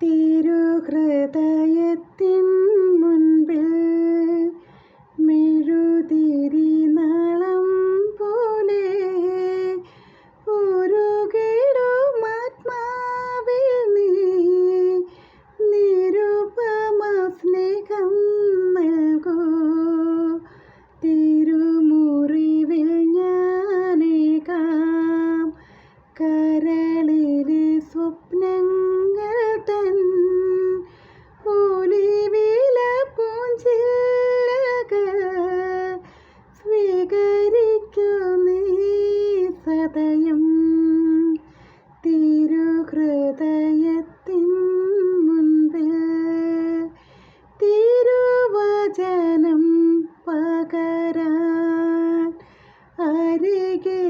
തിരുഹൃദയത്തിൻ സദയം തിരുഹൃദയത്തിൻ മുൻപിൽ തിരുവചനം പകരാൻ അരികിൽ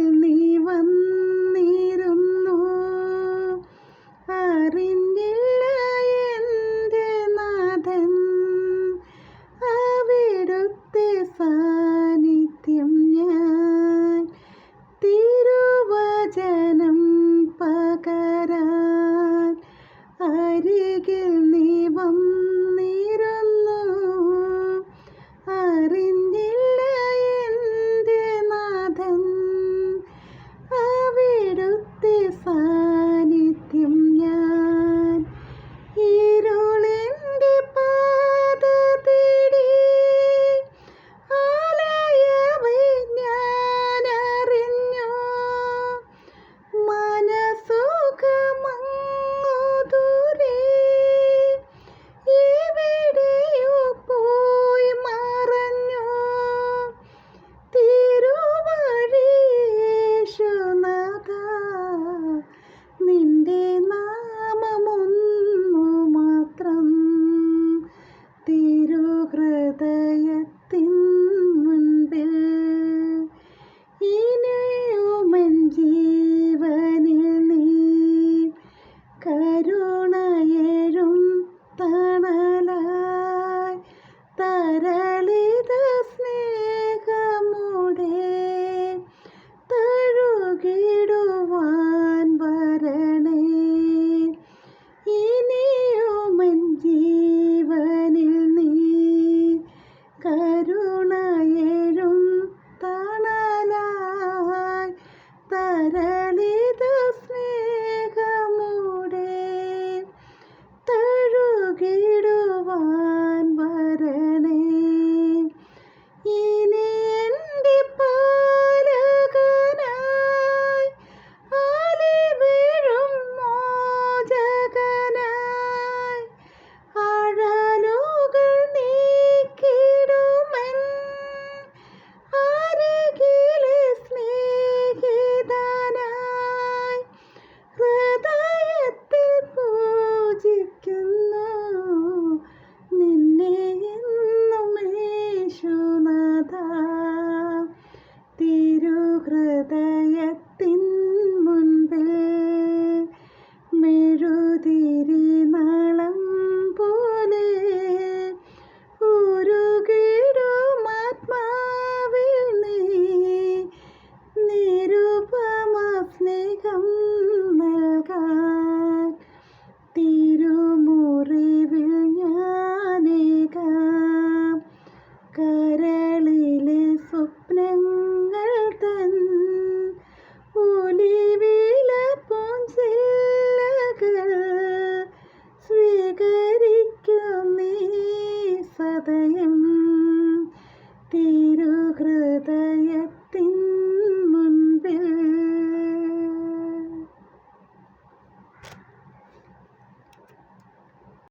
കരുണയേഴും morning.